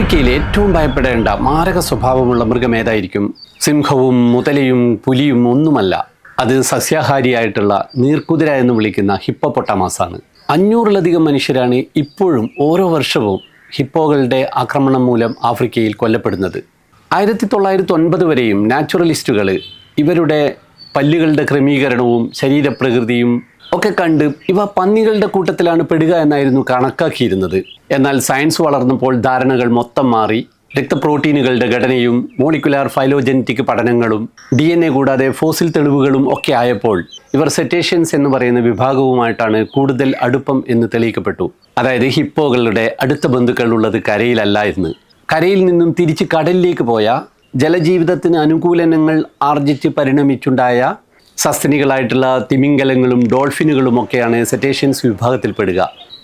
ആഫ്രിക്കയിൽ ഏറ്റവും ഭയപ്പെടേണ്ട മാരക സ്വഭാവമുള്ള മൃഗം ഏതായിരിക്കും? സിംഹവും മുതലയും പുലിയും ഒന്നുമല്ല. അത് സസ്യാഹാരിയായിട്ടുള്ള നീർക്കുതിര എന്ന് വിളിക്കുന്ന ഹിപ്പോപ്പൊട്ടാമാസ് ആണ് അഞ്ഞൂറിലധികം മനുഷ്യരാണ് ഇപ്പോഴും ഓരോ വർഷവും ഹിപ്പോകളുടെ ആക്രമണം മൂലം ആഫ്രിക്കയിൽ കൊല്ലപ്പെടുന്നത്. ആയിരത്തി തൊള്ളായിരത്തി ഒൻപത് വരെയും നാച്ചുറലിസ്റ്റുകൾ ഇവരുടെ പല്ലുകളുടെ ക്രമീകരണവും ശരീരപ്രകൃതിയും ഒക്കെ കണ്ട് ഇവ പന്നികളുടെ കൂട്ടത്തിലാണ് പെടുക എന്നായിരുന്നു കണക്കാക്കിയിരുന്നത്. എന്നാൽ സയൻസ് വളർന്നപ്പോൾ ധാരണകൾ മൊത്തം മാറി. രക്തപ്രോട്ടീനുകളുടെ ഘടനയും മോളിക്കുലാർ ഫൈലോജനറ്റിക് പഠനങ്ങളും ഡി എൻ എ കൂടാതെ ഫോസിൽ തെളിവുകളും ഒക്കെ ആയപ്പോൾ ഇവർ സെറ്റേഷ്യൻസ് എന്ന് പറയുന്ന വിഭാഗവുമായിട്ടാണ് കൂടുതൽ അടുപ്പം എന്ന് തെളിയിക്കപ്പെട്ടു. അതായത് ഹിപ്പോകളുടെ അടുത്ത ബന്ധുക്കൾ ഉള്ളത് കരയിലല്ല എന്ന് കരയിൽ നിന്നും തിരിച്ച് കടലിലേക്ക് പോയ ജലജീവിതത്തിന് അനുകൂലനങ്ങൾ ആർജിച്ച് പരിണമിച്ചുണ്ടായ സസ്തനികളായിട്ടുള്ള തിമിംഗലങ്ങളും ഡോൾഫിനുകളും ഒക്കെയാണ് സെറ്റേഷ്യൻസ് വിഭാഗത്തിൽപ്പെടുക.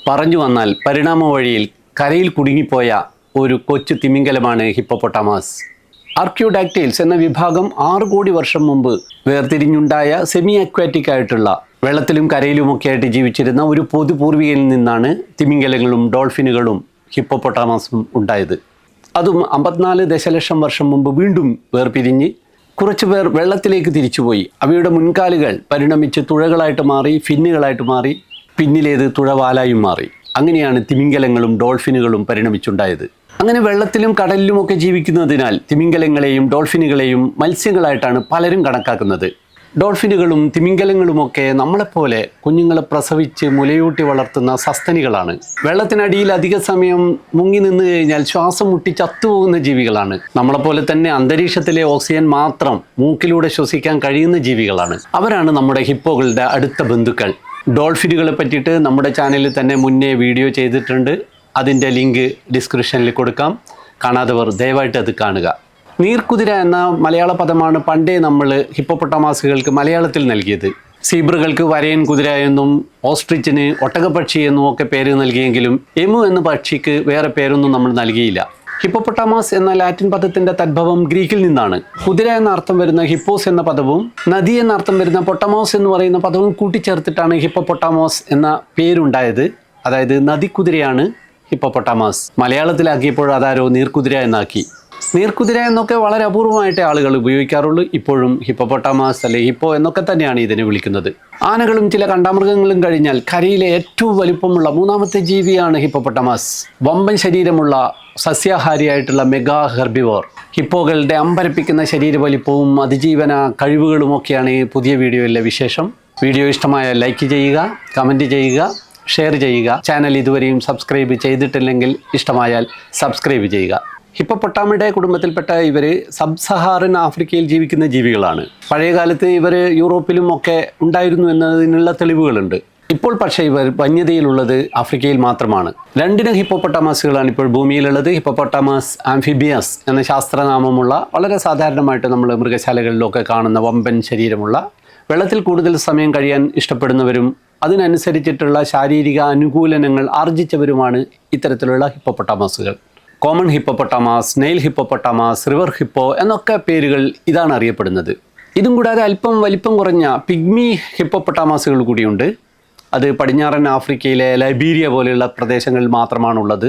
പറഞ്ഞു വന്നാൽ പരിണാമ വഴിയിൽ കരയിൽ കുടുങ്ങിപ്പോയ ഒരു കൊച്ചു തിമിംഗലമാണ് ഹിപ്പോപ്പൊട്ടാമാസ്. ആർക്യോഡാക്ടൈൽസ് എന്ന വിഭാഗം ആറ് കോടി വർഷം മുമ്പ് വേർതിരിഞ്ഞുണ്ടായ സെമി അക്വാറ്റിക് ആയിട്ടുള്ള വെള്ളത്തിലും കരയിലുമൊക്കെ ആയിട്ട് ജീവിച്ചിരുന്ന ഒരു പൊതുപൂർവികയിൽ നിന്നാണ് തിമിംഗലങ്ങളും ഡോൾഫിനുകളും ഹിപ്പോപ്പൊട്ടാമാസും ഉണ്ടായത്. അതും അമ്പത്തിനാല് ദശലക്ഷം വർഷം മുമ്പ് വീണ്ടും വേർപിരിഞ്ഞ് കുറച്ച് പേർ വെള്ളത്തിലേക്ക് തിരിച്ചുപോയി. അവയുടെ മുൻകാലുകൾ പരിണമിച്ച് തുഴകളായിട്ട് മാറി ഫിന്നുകളായിട്ട് മാറി പിന്നിലേത് തുഴവാലായും മാറി. അങ്ങനെയാണ് തിമിംഗലങ്ങളും ഡോൾഫിനുകളും പരിണമിച്ചുണ്ടായത്. അങ്ങനെ വെള്ളത്തിലും കടലിലുമൊക്കെ ജീവിക്കുന്നതിനാൽ തിമിംഗലങ്ങളെയും ഡോൾഫിനുകളെയും മത്സ്യങ്ങളായിട്ടാണ് പലരും കണക്കാക്കുന്നത്. ഡോൾഫിനുകളും തിമിംഗലങ്ങളുമൊക്കെ നമ്മളെപ്പോലെ കുഞ്ഞുങ്ങളെ പ്രസവിച്ച് മുലയൂട്ടി വളർത്തുന്ന സസ്തനികളാണ്. വെള്ളത്തിനടിയിൽ അധിക സമയം മുങ്ങി നിന്ന് കഴിഞ്ഞാൽ ശ്വാസം മുട്ടി ചത്തുപോകുന്ന ജീവികളാണ്. നമ്മളെപ്പോലെ തന്നെ അന്തരീക്ഷത്തിലെ ഓക്സിജൻ മാത്രം മൂക്കിലൂടെ ശ്വസിക്കാൻ കഴിയുന്ന ജീവികളാണ്. അവരാണ് നമ്മുടെ ഹിപ്പോകളുടെ അടുത്ത ബന്ധുക്കൾ. ഡോൾഫിനുകളെ പറ്റിയിട്ട് നമ്മുടെ ചാനലിൽ തന്നെ മുന്നേ വീഡിയോ ചെയ്തിട്ടുണ്ട്. അതിന്റെ ലിങ്ക് ഡിസ്ക്രിപ്ഷനിൽ കൊടുക്കാം. കാണാത്തവർ ദയവായിട്ട് അത് കാണുക. നീർക്കുതിര എന്ന മലയാള പദമാണ് പണ്ടേ നമ്മൾ ഹിപ്പോപ്പൊട്ടാമാസുകൾക്ക് മലയാളത്തിൽ നൽകിയത്. സീബ്രുകൾക്ക് വരയൻ കുതിര എന്നും ഓസ്ട്രിച്ചിന് ഒട്ടകപക്ഷി എന്നും ഒക്കെ പേര് നൽകിയെങ്കിലും എമു എന്ന പക്ഷിക്ക് വേറെ പേരൊന്നും നമ്മൾ നൽകിയില്ല. ഹിപ്പോപ്പൊട്ടാമാസ് എന്ന ലാറ്റിൻ പദത്തിന്റെ തദ്ഭവം ഗ്രീക്കിൽ നിന്നാണ്. കുതിര എന്ന അർത്ഥം വരുന്ന ഹിപ്പോസ് എന്ന പദവും നദി എന്ന അർത്ഥം വരുന്ന പൊട്ടമോസ് എന്ന് പറയുന്ന പദവും കൂട്ടിച്ചേർത്തിട്ടാണ് ഹിപ്പോപ്പൊട്ടാമോസ് എന്ന പേരുണ്ടായത്. അതായത് നദിക്കുതിരയാണ് ഹിപ്പോപ്പൊട്ടാമാസ്. മലയാളത്തിലാക്കിയപ്പോൾ അതാരോ നീർക്കുതിര എന്നാക്കി. നീർക്കുതിര എന്നൊക്കെ വളരെ അപൂർവമായിട്ടേ ആളുകൾ ഉപയോഗിക്കാറുള്ളൂ. ഇപ്പോഴും ഹിപ്പോപ്പൊട്ടാമസ് അല്ലെ ഹിപ്പോ എന്നൊക്കെ തന്നെയാണ് ഇതിനെ വിളിക്കുന്നത്. ആനകളും ചില കണ്ടാമൃഗങ്ങളും കഴിഞ്ഞാൽ കരയിലെ ഏറ്റവും വലിപ്പമുള്ള മൂന്നാമത്തെ ജീവിയാണ് ഹിപ്പോപ്പൊട്ടാമസ്. വമ്പൻ ശരീരമുള്ള സസ്യാഹാരിയായിട്ടുള്ള മെഗാ ഹെർബിവോർ. ഹിപ്പോകളുടെ അമ്പരപ്പിക്കുന്ന ശരീര വലിപ്പവും അതിജീവന കഴിവുകളും ഒക്കെയാണ് ഈ പുതിയ വീഡിയോയിലെ വിശേഷം. വീഡിയോ ഇഷ്ടമായ ലൈക്ക് ചെയ്യുക കമന്റ് ചെയ്യുക ഷെയർ ചെയ്യുക. ചാനൽ ഇതുവരെയും സബ്സ്ക്രൈബ് ചെയ്തിട്ടില്ലെങ്കിൽ ഇഷ്ടമായാൽ സബ്സ്ക്രൈബ് ചെയ്യുക. ഹിപ്പോപ്പൊട്ടാമിയുടെ കുടുംബത്തിൽപ്പെട്ട ഇവർ സബ് സഹാറൻ ആഫ്രിക്കയിൽ ജീവിക്കുന്ന ജീവികളാണ്. പഴയകാലത്ത് ഇവർ യൂറോപ്പിലും ഒക്കെ ഉണ്ടായിരുന്നു എന്നതിനുള്ള തെളിവുകളുണ്ട്. ഇപ്പോൾ പക്ഷേ ഇവർ വന്യതയിലുള്ളത് ആഫ്രിക്കയിൽ മാത്രമാണ്. രണ്ടിനും ഹിപ്പോപ്പൊട്ടാമാസുകളാണ് ഇപ്പോൾ ഭൂമിയിലുള്ളത്. ഹിപ്പോപ്പൊട്ടാമാസ് ആംഫിബിയസ് എന്ന ശാസ്ത്രനാമമുള്ള വളരെ സാധാരണമായിട്ട് നമ്മൾ മൃഗശാലകളിലൊക്കെ കാണുന്ന വമ്പൻ ശരീരമുള്ള വെള്ളത്തിൽ കൂടുതൽ സമയം കഴിയാൻ ഇഷ്ടപ്പെടുന്നവരും അതിനനുസരിച്ചിട്ടുള്ള ശാരീരിക അനുകൂലനങ്ങൾ ആർജിച്ചവരുമാണ് ഇത്തരത്തിലുള്ള ഹിപ്പോപ്പൊട്ടാമസുകൾ. Common hippopotamus Nile hippopotamus river hippo എന്നൊക്കെ പേരുകൾ ഇതാണ് അറിയപ്പെടുന്നത്. ഇതും കൂടാതെ അല്പം വലിപ്പം കുറഞ്ഞ പിഗ്മി ഹിപ്പോപ്പൊട്ടാമാസുകൾ കൂടിയുണ്ട്. അത് പടിഞ്ഞാറൻ ആഫ്രിക്കയിലെ ലൈബീരിയ പോലെയുള്ള പ്രദേശങ്ങളിൽ മാത്രമാണുള്ളത്.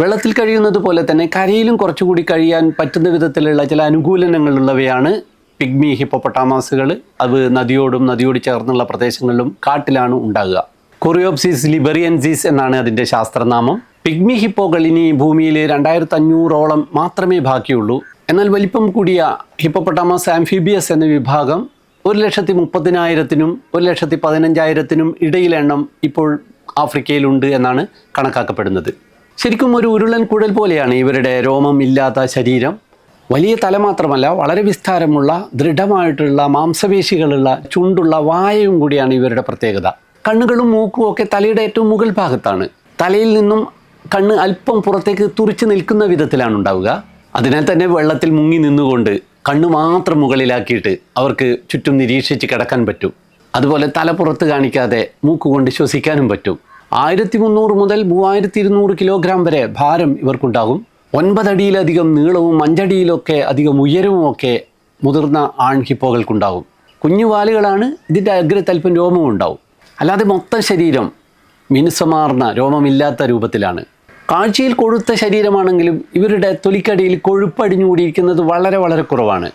വെള്ളത്തിൽ കഴിയുന്നത് പോലെ തന്നെ കരയിലും കുറച്ചുകൂടി കഴിയാൻ പറ്റുന്ന വിധത്തിലുള്ള ചില അനുകൂലനങ്ങളുള്ളവയാണ് പിഗ്മി ഹിപ്പോപ്പൊട്ടാമാസുകൾ. അത് നദിയോടും നദിയോട് ചേർന്നുള്ള പ്രദേശങ്ങളിലും കാട്ടിലാണ് ഉണ്ടാകുക. കൊറിയോപ്സിസ് ലിബറിയൻസിസ് എന്നാണ് അതിന്റെ ശാസ്ത്രനാമം. പിഗ്മി ഹിപ്പോകൾ ഇനി ഭൂമിയിൽ രണ്ടായിരത്തി അഞ്ഞൂറോളം മാത്രമേ ബാക്കിയുള്ളൂ. എന്നാൽ വലിപ്പം കൂടിയ ഹിപ്പോപ്പൊട്ടാമസ് ആംഫിബിയസ് എന്ന വിഭാഗം ഒരു ലക്ഷത്തി മുപ്പതിനായിരത്തിനും ഒരു ലക്ഷത്തി പതിനഞ്ചായിരത്തിനും ഇടയിലെണ്ണം ഇപ്പോൾ ആഫ്രിക്കയിലുണ്ട് എന്നാണ് കണക്കാക്കപ്പെടുന്നത്. ശരിക്കും ഒരു ഉരുളൻ കുഴൽ പോലെയാണ് ഇവരുടെ രോമം ഇല്ലാത്ത ശരീരം. വലിയ തല മാത്രമല്ല വളരെ വിസ്താരമുള്ള ദൃഢമായിട്ടുള്ള മാംസപേശികളുള്ള ചുണ്ടുള്ള വായയും കൂടിയാണ് ഇവരുടെ പ്രത്യേകത. കണ്ണുകളും മൂക്കും ഒക്കെ തലയുടെ ഏറ്റവും മുകൾ ഭാഗത്താണ്. തലയിൽ നിന്നും കണ്ണ് അല്പം പുറത്തേക്ക് തുറിച്ച് നിൽക്കുന്ന വിധത്തിലാണ് ഉണ്ടാവുക. അതിനാൽ തന്നെ വെള്ളത്തിൽ മുങ്ങി നിന്നുകൊണ്ട് കണ്ണ് മാത്രം മുകളിലാക്കിയിട്ട് അവർക്ക് ചുറ്റും നിരീക്ഷിച്ച് കിടക്കാൻ പറ്റും. അതുപോലെ തല പുറത്ത് കാണിക്കാതെ മൂക്കുകൊണ്ട് ശ്വസിക്കാനും പറ്റും. ആയിരത്തി മുന്നൂറ് മുതൽ മൂവായിരത്തി ഇരുന്നൂറ് കിലോഗ്രാം വരെ ഭാരം ഇവർക്കുണ്ടാകും. ഒൻപതടിയിലധികം നീളവും അഞ്ചടിയിലൊക്കെ അധികം ഉയരവും ഒക്കെ മുതിർന്ന ആൺ ഹിപ്പോകൾക്കുണ്ടാകും. കുഞ്ഞു വാലുകളാണ് ഇതിന്റെ അഗ്രതൽപ്പം രോമവും ഉണ്ടാവും. അല്ലാതെ മൊത്തം ശരീരം മിനുസമാർന്ന രോമമില്ലാത്ത രൂപത്തിലാണ്. കാഴ്ചയിൽ കൊഴുത്ത ശരീരമാണെങ്കിലും ഇവരുടെ തൊലിക്കടിയിൽ കൊഴുപ്പടിഞ്ഞുകൂടിയിരിക്കുന്നത് വളരെ വളരെ കുറവാണ്.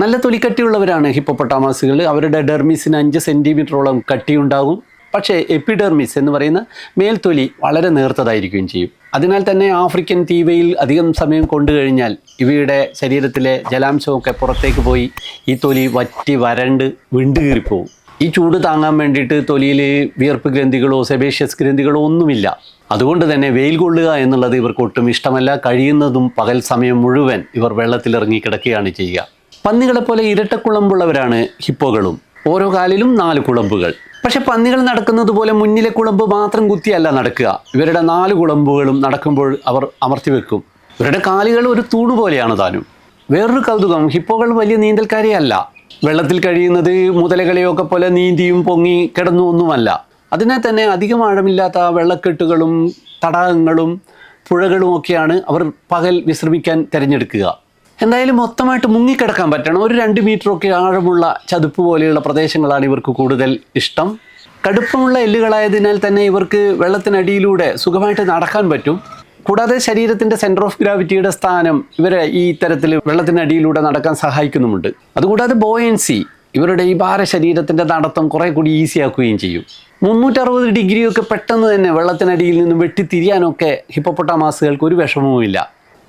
നല്ല തൊലിക്കട്ടിയുള്ളവരാണ് ഹിപ്പോപ്പൊട്ടാമാസുകൾ. അവരുടെ ഡെർമിസിന് അഞ്ച് സെന്റിമീറ്ററോളം കട്ടിയുണ്ടാകും. പക്ഷേ എപ്പിഡെർമിസ് എന്ന് പറയുന്ന മേൽത്തൊലി വളരെ നേർത്തതായിരിക്കുകയും ചെയ്യും. അതിനാൽ തന്നെ ആഫ്രിക്കൻ തീവയിൽ അധികം സമയം കൊണ്ടു കഴിഞ്ഞാൽ ഇവയുടെ ശരീരത്തിലെ ജലാംശമൊക്കെ പുറത്തേക്ക് പോയി ഈ തൊലി വറ്റി വരണ്ട് വിണ്ടുകീറിപ്പോവും. ഈ ചൂട് താങ്ങാൻ വേണ്ടിയിട്ട് തൊലിയിൽ വിയർപ്പ് ഗ്രന്ഥികളോ സെബേഷ്യസ് ഗ്രന്ഥികളോ ഒന്നുമില്ല. അതുകൊണ്ട് തന്നെ വെയിൽ കൊള്ളുക എന്നുള്ളത് ഇവർക്ക് ഒട്ടും ഇഷ്ടമല്ല. കഴിയുന്നതും പകൽ സമയം മുഴുവൻ ഇവർ വെള്ളത്തിലിറങ്ങി കിടക്കുകയാണ് ചെയ്യുക. പന്നികളെ പോലെ ഇരട്ടക്കുളമ്പുള്ളവരാണ് ഹിപ്പോകളും. ഓരോ കാലിലും നാല് കുളമ്പുകൾ. പക്ഷെ പന്നികൾ നടക്കുന്നത് പോലെ മുന്നിലെ കുളമ്പ് മാത്രം കുത്തിയല്ല നടക്കുക. ഇവരുടെ നാല് കുളമ്പുകളും നടക്കുമ്പോൾ അവർ അമർത്തി വെക്കും. ഇവരുടെ കാലുകൾ ഒരു തൂണ് പോലെയാണ് താനും. വേറൊരു കൗതുകം ഹിപ്പോകൾ വലിയ നീന്തൽക്കാരെയല്ല. വെള്ളത്തിൽ കഴിയുന്നത് മുതലകളെയൊക്കെ പോലെ നീന്തിയും പൊങ്ങി കിടന്നു ഒന്നുമല്ല അതിനെ തന്നെ അധികം ആഴമില്ലാത്ത വെള്ളക്കെട്ടുകളും തടാകങ്ങളും പുഴകളും ഒക്കെയാണ് അവർ പകൽ വിശ്രമിക്കാൻ തിരഞ്ഞെടുക്കുക. എന്തായാലും മൊത്തമായിട്ട് മുങ്ങിക്കിടക്കാൻ പറ്റണം. ഒരു രണ്ട് മീറ്ററൊക്കെ ആഴമുള്ള ചതുപ്പ് പോലെയുള്ള പ്രദേശങ്ങളാണ് ഇവർക്ക് കൂടുതൽ ഇഷ്ടം. കടുപ്പമുള്ള എല്ലുകളായതിനാൽ തന്നെ ഇവർക്ക് വെള്ളത്തിനടിയിലൂടെ സുഖമായിട്ട് നടക്കാൻ പറ്റും. കൂടാതെ ശരീരത്തിന്റെ സെന്റർ ഓഫ് ഗ്രാവിറ്റിയുടെ സ്ഥാനം ഇവരെ ഈ തരത്തിൽ വെള്ളത്തിനടിയിലൂടെ നടക്കാൻ സഹായിക്കുന്നുമുണ്ട്. അതുകൂടാതെ ബോയൻസി ഇവരുടെ ഈ ഭാര ശരീരത്തിന്റെ നടത്തം കുറേ കൂടി ഈസി ആക്കുകയും ചെയ്യും. മുന്നൂറ്ററുപത് ഡിഗ്രിയൊക്കെ പെട്ടെന്ന് തന്നെ വെള്ളത്തിനടിയിൽ നിന്ന് വെട്ടിത്തിരിയാനൊക്കെ ഹിപ്പോപ്പൊട്ടാമാസുകൾക്ക് ഒരു വിഷമവുമില്ല.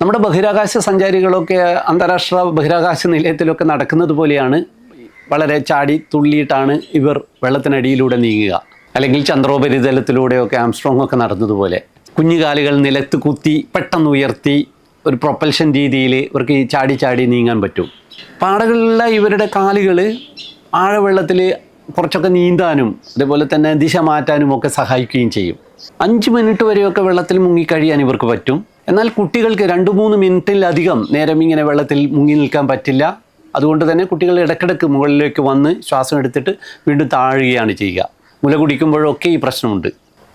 നമ്മുടെ ബഹിരാകാശ സഞ്ചാരികളൊക്കെ അന്താരാഷ്ട്ര ബഹിരാകാശ നിലയത്തിലൊക്കെ നടക്കുന്നത് പോലെയാണ് വളരെ ചാടി തുള്ളിയിട്ടാണ് ഇവർ വെള്ളത്തിനടിയിലൂടെ നീങ്ങുക. അല്ലെങ്കിൽ ചന്ദ്രോപരിതലത്തിലൂടെയൊക്കെ ആംസ്ട്രോങ് ഒക്കെ നടന്നതുപോലെ കുഞ്ഞുകാലുകൾ നിലത്ത് കുത്തി പെട്ടെന്ന് ഉയർത്തി ഒരു പ്രൊപ്പൽഷൻ രീതിയിൽ ഇവർക്ക് ഈ ചാടി ചാടി നീങ്ങാൻ പറ്റും. പാടകളിലുള്ള ഇവരുടെ കാലുകൾ ആഴവെള്ളത്തിൽ കുറച്ചൊക്കെ നീന്താനും അതുപോലെ തന്നെ ദിശ മാറ്റാനും ഒക്കെ സഹായിക്കുകയും ചെയ്യും. അഞ്ച് മിനിറ്റ് വരെയൊക്കെ വെള്ളത്തിൽ മുങ്ങിക്കഴിയാൻ ഇവർക്ക് പറ്റും. എന്നാൽ കുട്ടികൾക്ക് രണ്ട് മൂന്ന് മിനിറ്റിലധികം നേരം ഇങ്ങനെ വെള്ളത്തിൽ മുങ്ങി നിൽക്കാൻ പറ്റില്ല. അതുകൊണ്ട് തന്നെ കുട്ടികൾ ഇടക്കിടക്ക് മുകളിലേക്ക് വന്ന് ശ്വാസം എടുത്തിട്ട് വീണ്ടും താഴുകയാണ് ചെയ്യുക. മുല കുടിക്കുമ്പോഴൊക്കെ ഈ പ്രശ്നമുണ്ട്.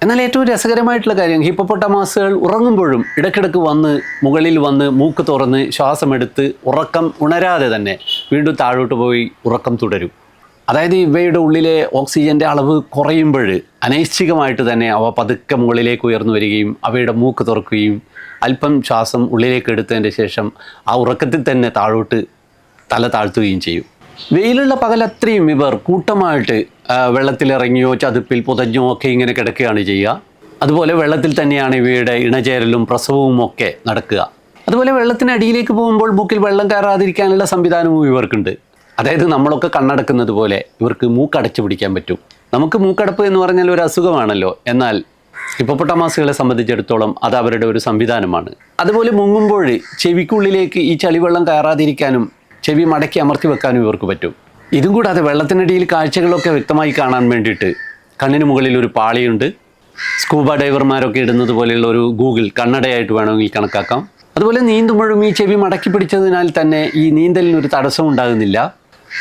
എന്നാൽ ഏറ്റവും രസകരമായിട്ടുള്ള കാര്യം ഹിപ്പോപ്പൊട്ടമാസുകൾ ഉറങ്ങുമ്പോഴും ഇടയ്ക്കിടയ്ക്ക് വന്ന് മുകളിൽ വന്ന് മൂക്ക് തുറന്ന് ശ്വാസമെടുത്ത് ഉറക്കം ഉണരാതെ തന്നെ വീണ്ടും താഴോട്ട് പോയി ഉറക്കം തുടരും. അതായത് ഇവയുടെ ഉള്ളിലെ ഓക്സിജന്റെ അളവ് കുറയുമ്പോൾ അനൈച്ഛികമായിട്ട് തന്നെ അവ പതുക്കെ മുകളിലേക്ക് ഉയർന്നു വരികയും അവയുടെ മൂക്ക് തുറക്കുകയും അല്പം ശ്വാസം ഉള്ളിലേക്ക് എടുത്തതിന്റെ ശേഷം ആ ഉറക്കത്തിൽ തന്നെ താഴോട്ട് തല താഴ്ത്തുകയും ചെയ്യും. വെയിലുള്ള പകലത്രയും ഇവർ കൂട്ടമായിട്ട് വെള്ളത്തിലിറങ്ങിയോ ചതുപ്പിൽ പുതഞ്ഞോ ഒക്കെ ഇങ്ങനെ കിടക്കുകയാണ് ചെയ്യുക. അതുപോലെ വെള്ളത്തിൽ തന്നെയാണ് ഇവയുടെ ഇണചേരലും പ്രസവവും ഒക്കെ നടക്കുക. അതുപോലെ വെള്ളത്തിനടിയിലേക്ക് പോകുമ്പോൾ മൂക്കിൽ വെള്ളം കയറാതിരിക്കാനുള്ള സംവിധാനവും ഇവർക്കുണ്ട്. അതായത് നമ്മളൊക്കെ കണ്ണടക്കുന്നത് പോലെ ഇവർക്ക് മൂക്കടച്ചു പിടിക്കാൻ പറ്റും. നമുക്ക് മൂക്കടപ്പ് എന്ന് പറഞ്ഞാൽ ഒരു അസുഖമാണല്ലോ. എന്നാൽ ഹിപ്പോപ്പൊട്ടമാസുകളെ സംബന്ധിച്ചിടത്തോളം അത് അവരുടെ ഒരു സംവിധാനമാണ്. അതുപോലെ മുങ്ങുമ്പോൾ ചെവിക്കുള്ളിലേക്ക് ഈ ചളിവെള്ളം കയറാതിരിക്കാനും ചെവി മടക്കി അമർത്തി വെക്കാനും ഇവർക്ക് പറ്റും. ഇതും കൂടാതെ വെള്ളത്തിനടിയിൽ കാഴ്ചകളൊക്കെ വ്യക്തമായി കാണാൻ വേണ്ടിയിട്ട് കണ്ണിന് മുകളിൽ ഒരു പാളിയുണ്ട്. സ്കൂബ ഡൈവർമാരൊക്കെ ഇടുന്നത് പോലെയുള്ള ഒരു ഗൂഗിൾ കണ്ണടയായിട്ട് വേണമെങ്കിൽ കണക്കാക്കാം. അതുപോലെ നീന്തുമ്പോഴും ഈ ചെവി മടക്കി പിടിച്ചതിനാൽ തന്നെ ഈ നീന്തലിന് ഒരു തടസ്സം ഉണ്ടാകുന്നില്ല.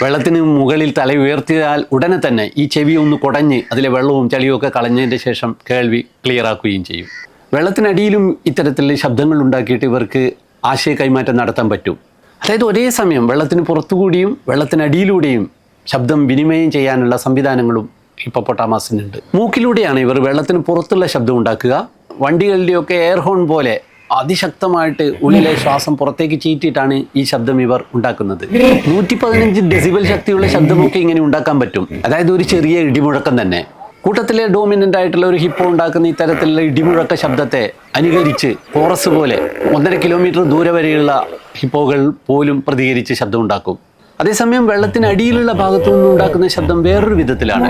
വെള്ളത്തിന് മുകളിൽ തല ഉയർത്തിയാൽ ഉടനെ തന്നെ ഈ ചെവി ഒന്ന് കുടഞ്ഞ് അതിലെ വെള്ളവും ചളിയും ഒക്കെ കളഞ്ഞതിന്റെ ശേഷം കേൾവി ക്ലിയർ ആക്കുകയും ചെയ്യും. വെള്ളത്തിനടിയിലും ഇത്തരത്തിലുള്ള ശബ്ദങ്ങൾ ഉണ്ടാക്കിയിട്ട് ഇവർക്ക് ആശയ കൈമാറ്റം നടത്താൻ പറ്റും. അതായത് ഒരേ സമയം വെള്ളത്തിന് പുറത്തുകൂടിയും വെള്ളത്തിനടിയിലൂടെയും ശബ്ദം വിനിമയം ചെയ്യാനുള്ള സംവിധാനങ്ങളും ഹിപ്പോപ്പൊട്ടാമസിനുണ്ട് മൂക്കിലൂടെയാണ് ഇവർ വെള്ളത്തിന് പുറത്തുള്ള ശബ്ദം ഉണ്ടാക്കുക. വണ്ടികളുടെയൊക്കെ എയർ ഹോൺ പോലെ അതിശക്തമായിട്ട് ഉള്ളിലെ ശ്വാസം പുറത്തേക്ക് ചീറ്റിയിട്ടാണ് ഈ ശബ്ദം ഇവർ ഉണ്ടാക്കുന്നത്. നൂറ്റി പതിനഞ്ച് ഡെസിബൽ ശക്തിയുള്ള ശബ്ദമൊക്കെ ഇങ്ങനെ ഉണ്ടാക്കാൻ പറ്റും. അതായത് ഒരു ചെറിയ ഇടിമുഴക്കം തന്നെ. കൂട്ടത്തിലെ ഡോമിനന്റ് ആയിട്ടുള്ള ഒരു ഹിപ്പോ ഉണ്ടാക്കുന്ന ഇത്തരത്തിലുള്ള ഇടിമുഴക്ക ശബ്ദത്തെ അനുകരിച്ച് ഫോറസ് പോലെ ഒന്നര കിലോമീറ്റർ ദൂരെ വരെയുള്ള ഹിപ്പോകൾ പോലും പ്രതികരിച്ച് ശബ്ദം ഉണ്ടാക്കും അതേസമയം വെള്ളത്തിനടിയിലുള്ള ഭാഗത്തു നിന്ന് ഉണ്ടാക്കുന്ന ശബ്ദം വേറൊരു വിധത്തിലാണ്.